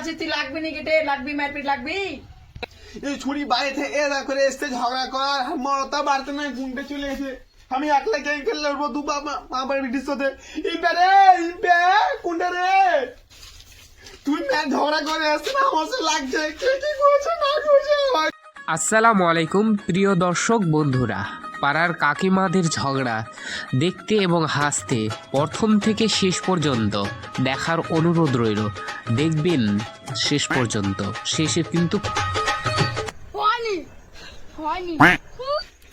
আছে তুই লাগবি নি কেটে লাগবি মারপিট লাগবি? এই ছুরি বাইরে থেকে এরা করে এসছে ঝগড়া কর মরতা বাড়তে নয় ঘুমতে চলে এসে আমি একলা গেম খেলে লড়বো দু মা বাড়ি ব্রিটিশ সাথে ইম্পে রে ইম্পে কোনটা রে। তুই ম্যাচ ঝগড়া করে আসছে না আমার লাগছে। কে কি করছে না করছে? আসসালামু আলাইকুম প্রিয় দর্শক বন্ধুরা। পাড়ার কাকিমাদের ঝগড়া দেখতে এবং হাসতে প্রথম থেকে শেষ পর্যন্ত দেখার অনুরোধ রইল। দেখবেন শেষ পর্যন্ত। শেষে কিন্তু হয়নি হয়নি।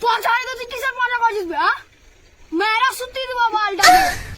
তোর ছাড়া তুই কিসের মজা করছিস হ্যাঁ? মেয়েরা সুতি দেবো বালটাকে।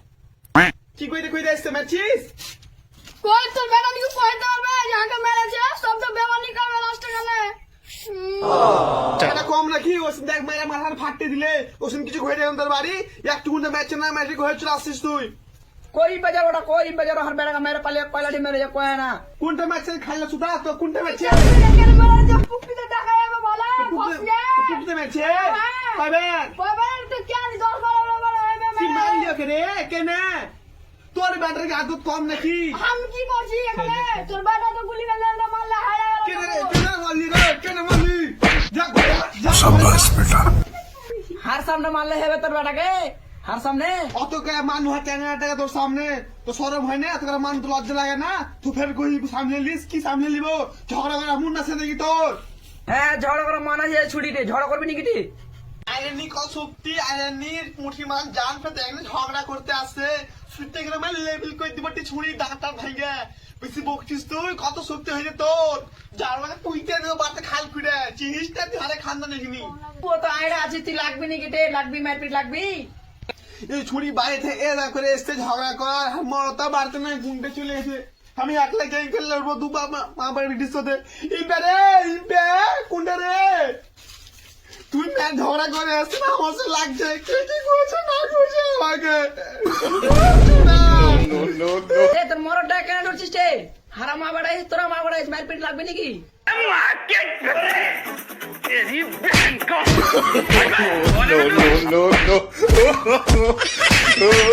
কি কইতে কইতে আসতে ম্যাচিস? কই তোর বেটা নিকে কই ধরবে যাকে মেরেছে সব তো বেমানি করবে লাস্ট গেলে। এটা কম নাকি? ওসিন দেখ মেরে মাথার ফাটতে দিলে। ওসিন কিছু ঘুরে তোর বাড়ি? একটু গুণ ম্যাচে না ম্যাচে ঘুরে চলে আসছিস তুই? কই বাজার ওটা কই বাজার? হার বেড়া মেরে পালিয়ে পালাটি মেরে যা কয় না। কোনটা ম্যাচে খাইলা সুদা তো কোনটা ম্যাচে? পুপিতে দেখাই আমি বলা পুপিতে ম্যাচে? হ্যাঁ। পাবে পাবে তো কি আর দরকার বলে আমি মেরে। কি মারিও কে রে কেনে তোর ব্যাটারি কি কম নাকি? আমি কি এখানে? তোর তো গুলি মেলে না? লজ্জা লাগে না? তুই ফের সামনে কি সামনে ঝগড়া দেখি তোর? হ্যাঁ করে ঝগড়া করবি নাকি ঝগড়া করতে আসে। গেলে মানে লেভেল কই দিব টি ছুরি ডাক্তার ভাইগে বেশি বকছিস তুই কত শক্তি হয়েছে তোর? যার মানে তুই তে দেবো বাড়তে খাল খুঁড়ে। চিনিসটা তুই হারে খান্দা দেখিনি ও তো আইরা আছে তুই লাগবি নাকি কেটে লাগবি মারপিট লাগবি? এই ছুরি বাইরে থেকে এরা করে এসছে ঝগড়া কর। মরতা বাড়তে নয় ঘুমতে চলে এসে। আমি একলা গেম খেলে লড়বো দু মা বাড়ি ব্রিটিশ সাথে ইম্পে রে ইম্পে কোনটা রে? ঝগড়া করে আসছে না আমার লাগছে কে কি করছে না করছে আমাকে তোর মরটা কেন ঢুকছিস রে হারা মা বাড়াই তোরা মা বাড়াই মারপিট লাগবে নাকি no, no, no.